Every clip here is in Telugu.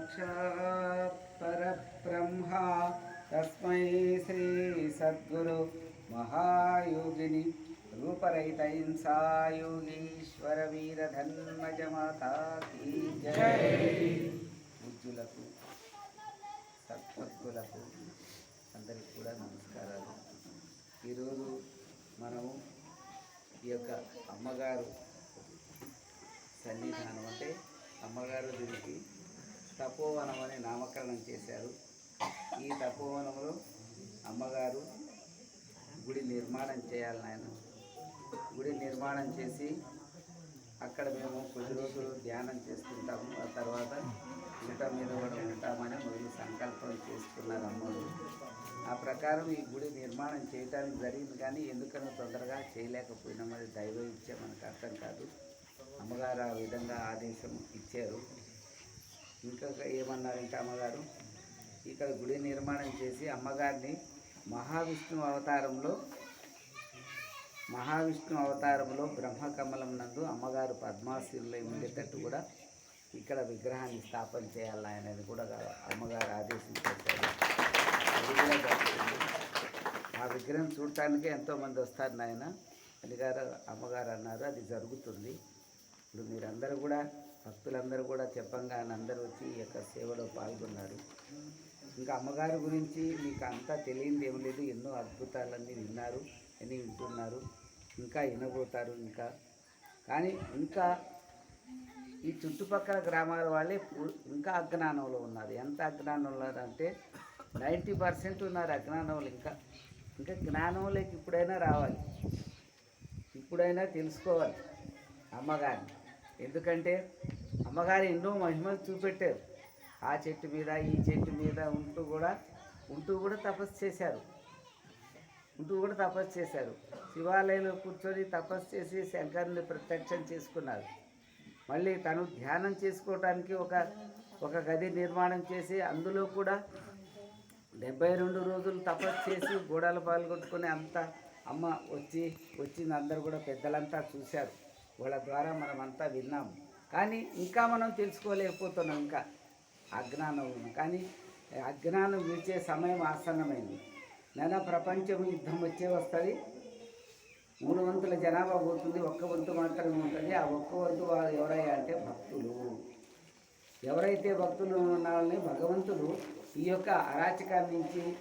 సాక్షాత్ పరబ్రహ్మ తస్మై శ్రీ సద్గురు మహాయోగిని రూపరహిత హింసాయోగీశ్వర వీర ధన్మజమాతాకి సత్పత్తులకు అందరికి కూడా నమస్కారాలు. ఈరోజు మనము ఈ యొక్క అమ్మగారు సన్నిధానం అంటే అమ్మగారు దీనికి తపోవనం అని నామకరణం చేశారు. ఈ తపోవనంలో అమ్మగారు గుడి నిర్మాణం చేయాలి నాయన. గుడి నిర్మాణం చేసి అక్కడ మేము కొద్ది రోజులు ధ్యానం చేసుకుంటాము ఆ తర్వాత ఇంట మీద కూడా ఉంటామని మొదలు సంకల్పం చేసుకున్నారు అమ్మలు. ఆ ప్రకారం ఈ గుడి నిర్మాణం చేయడానికి జరిగింది కానీ ఎందుకనో తొందరగా చేయలేకపోయినాం అది దైవ ఇచ్చే మనకు అర్థం కాదు. అమ్మగారు ఆ విధంగా ఆదేశం ఇచ్చారు. ఇంకా ఏమన్నారంటే అమ్మగారు? ఇక్కడ గుడి నిర్మాణం చేసి అమ్మగారిని మహావిష్ణు అవతారంలో మహావిష్ణు అవతారంలో బ్రహ్మకమలం నందు అమ్మగారు పద్మాసీనులై ఉండేటట్టు కూడా ఇక్కడ విగ్రహాన్ని స్థాపన చేయాలి అనేది కూడా అమ్మగారు ఆదేశించారు అది కూడా జరుగుతుంది ఆ విగ్రహం చూడటానికి ఎంతోమంది వస్తారు నాయన. అని గారు అమ్మగారు అన్నారు అది జరుగుతుంది. ఇప్పుడు మీరందరూ కూడా భక్తులందరూ కూడా చెప్పంగానే అందరూ వచ్చి ఈ యొక్క సేవలో పాల్గొన్నారు. ఇంకా అమ్మగారి గురించి మీకు అంతా తెలియంది ఏం లేదు ఎన్నో అద్భుతాలన్నీ విన్నారు అని వింటున్నారు ఇంకా వినబోతారు ఇంకా. కానీ ఇంకా ఈ చుట్టుపక్కల గ్రామాల వాళ్ళే ఇంకా అజ్ఞానంలో ఉన్నారు. ఎంత అజ్ఞానంలో ఉన్నారంటే నైంటీ పర్సెంట్ ఉన్నారు అజ్ఞానంలో ఇంకా. ఇంకా జ్ఞానంలోకి ఇప్పుడైనా రావాలి. ఇప్పుడైనా తెలుసుకోవాలి అమ్మగారిని. ఎందుకంటే అమ్మగారు ఎన్నో మహిమలు చూపెట్టారు. ఆ చెట్టు మీద ఈ చెట్టు మీద ఉంటూ కూడా ఉంటూ కూడా తపస్సు చేశారు. ఉంటూ కూడా తపస్సు చేశారు. శివాలయంలో కూర్చొని తపస్సు చేసి శంకరుని ప్రత్యక్షం చేసుకున్నారు. మళ్ళీ తను ధ్యానం చేసుకోవటానికి ఒక ఒక గది నిర్మాణం చేసి అందులో కూడా డెబ్బై రెండు రోజులు తపస్సు చేసి గోడలు పాల్గొట్టుకుని అంతా అమ్మ వచ్చి వచ్చింది అందరు కూడా పెద్దలంతా చూశారు. వాళ్ళ ద్వారా మనం అంతా విన్నాము కానీ ఇంకా మనం తెలుసుకోలేకపోతున్నాం ఇంకా. అజ్ఞానం కానీ అజ్ఞానం విడిచే సమయం ఆసన్నమైంది. నెల ప్రపంచం యుద్ధం వచ్చే వస్తుంది. మూడు వంతుల జనాభా పోతుంది. ఒక్క వంతు మాత్రమే ఉంటుంది. ఆ ఒక్క వంతు వారు ఎవరయ్యా అంటే భక్తులు. ఎవరైతే భక్తులు ఉన్న వాళ్ళని భగవంతుడు ఈ యొక్క అరాచకాల నుంచి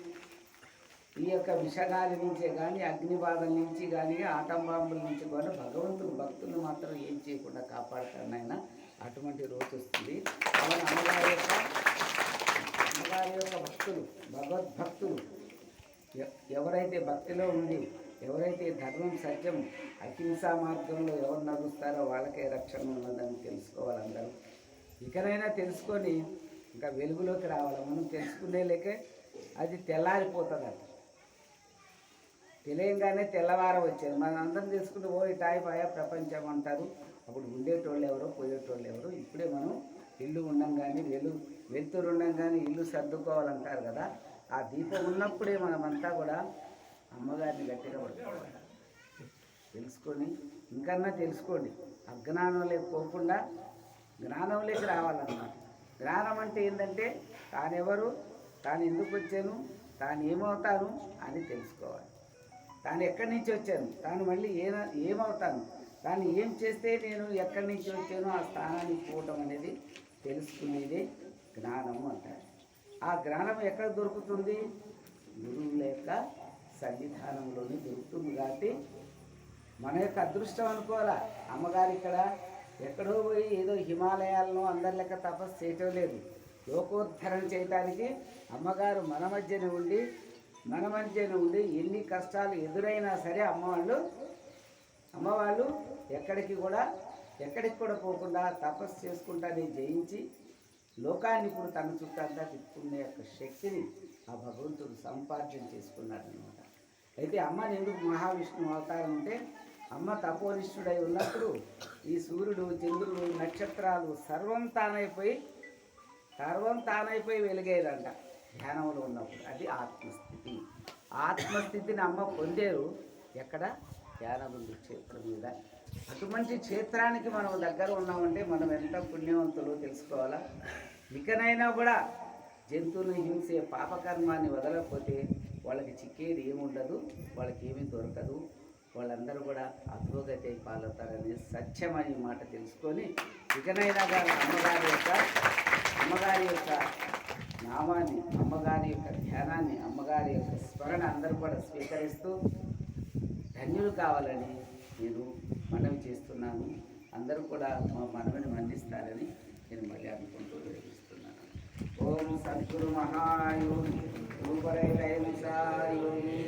ఈ యొక్క విషగాలి నుంచే కానీ అగ్నిబాధల నుంచి కానీ ఆటం బాంబుల నుంచి కానీ భగవంతుడు భక్తులు మాత్రం ఏం చేయకుండా కాపాడతానైనా ఆయన అటువంటి రోజు వస్తుంది. అవును అమ్మగారి యొక్క అమ్మగారి యొక్క భక్తులు భగవద్భక్తులు ఎవరైతే భక్తిలో ఉండి ఎవరైతే ధర్మం సత్యం అహింసా మార్గంలో ఎవరు నడుస్తారో వాళ్ళకే రక్షణ ఉన్నదని తెలుసుకోవాలందరూ ఇకనైనా తెలుసుకొని ఇంకా వెలుగులోకి రావాలి. మనం తెలుసుకునే లేకే అది తెల్లారిపోతుంది తెలియంగానే తెల్లవారం వచ్చేది మనం అందరం తెలుసుకుంటే ఓ టాయి పాయా ప్రపంచం అంటారు. అప్పుడు ఉండేటోళ్ళు ఎవరో పోయేటోళ్ళు ఎవరో ఇప్పుడే మనం ఇల్లు ఉండంగానే వెలు వెలుతురు ఉండంగానే ఇల్లు సర్దుకోవాలంటారు కదా. ఆ దీపం ఉన్నప్పుడే మనమంతా కూడా అమ్మగారిని గట్టిగా పడుకోవాలి తెలుసుకొని ఇంకన్నా తెలుసుకోండి. అజ్ఞానంలోకి పోకుండా జ్ఞానంలోకి రావాలన్నమాట. జ్ఞానం అంటే ఏంటంటే తానెవరు తాను ఎందుకు వచ్చాను తాను ఏమవుతాను అని తెలుసుకోవాలి. తాను ఎక్కడి నుంచి వచ్చాను? తాను మళ్ళీ ఏ ఏమవుతాను? తాను ఏం చేస్తే నేను ఎక్కడి నుంచి వచ్చానో ఆ స్థానానికి పోవటం అనేది తెలుసుకునేది జ్ఞానము అంటారు. ఆ జ్ఞానం ఎక్కడ దొరుకుతుంది? గురువుల యొక్క సన్నిధానంలోనే దొరుకుతుంది కాబట్టి మన యొక్క అదృష్టం అనుకోవాలా? అమ్మగారు ఇక్కడ ఎక్కడో పోయి ఏదో హిమాలయాలను అందరి లెక్క తపస్సు చేయటం లేదు. లోకోద్ధరణ చేయటానికి అమ్మగారు మన మధ్యనే ఉండి మన మధ్యన ఉండి ఎన్ని కష్టాలు ఎదురైనా సరే అమ్మవాళ్ళు అమ్మవాళ్ళు ఎక్కడికి కూడా ఎక్కడికి కూడా పోకుండా తపస్సు చేసుకుంటానే జయించి లోకాన్ని ఇప్పుడు తన చుట్టంతా తిప్పుకునే యొక్క శక్తిని ఆ భగవంతుడు సంపార్జన చేసుకున్నాడనమాట అయితే అమ్మని ఎందుకు మహావిష్ణువు అవతారం అంటే అమ్మ తపోనిష్ఠుడై ఉన్నప్పుడు ఈ సూర్యుడు చంద్రుడు నక్షత్రాలు సర్వం తానైపోయి సర్వం తానైపోయి వెలిగేదంట ధ్యానంలో ఉన్నప్పుడు. అది ఆత్మస్థితి ఆత్మస్థితిని అమ్మ పొందేరు. ఎక్కడ? ధ్యానబిందు క్షేత్రం మీద. అటువంటి క్షేత్రానికి మనం దగ్గర ఉన్నామంటే మనం ఎంత పుణ్యవంతులు తెలుసుకోవాలా? ఇకనైనా కూడా జంతువులను హింసే పాపకర్మాన్ని వదలకపోతే వాళ్ళకి చిక్కేది ఏముండదు వాళ్ళకి ఏమీ దొరకదు. వాళ్ళందరూ కూడా అధోగతి పాలవుతారని సత్యమని మాట తెలుసుకొని ఇకనైనా కానీ అమ్మగారి యొక్క అమ్మగారి యొక్క నామాన్ని అమ్మగారి యొక్క ధ్యానాన్ని అమ్మగారి యొక్క స్మరణ అందరూ కూడా స్వీకరిస్తూ ధన్యులు కావాలని నేను మనవి చేస్తున్నాను. అందరూ కూడా మా మనవిని మన్నిస్తారని నేను మళ్ళీ అనుకుంటూ వినిపిస్తున్నాను. ఓం సద్గురు మహాయోగి రూపరేఖ యోగి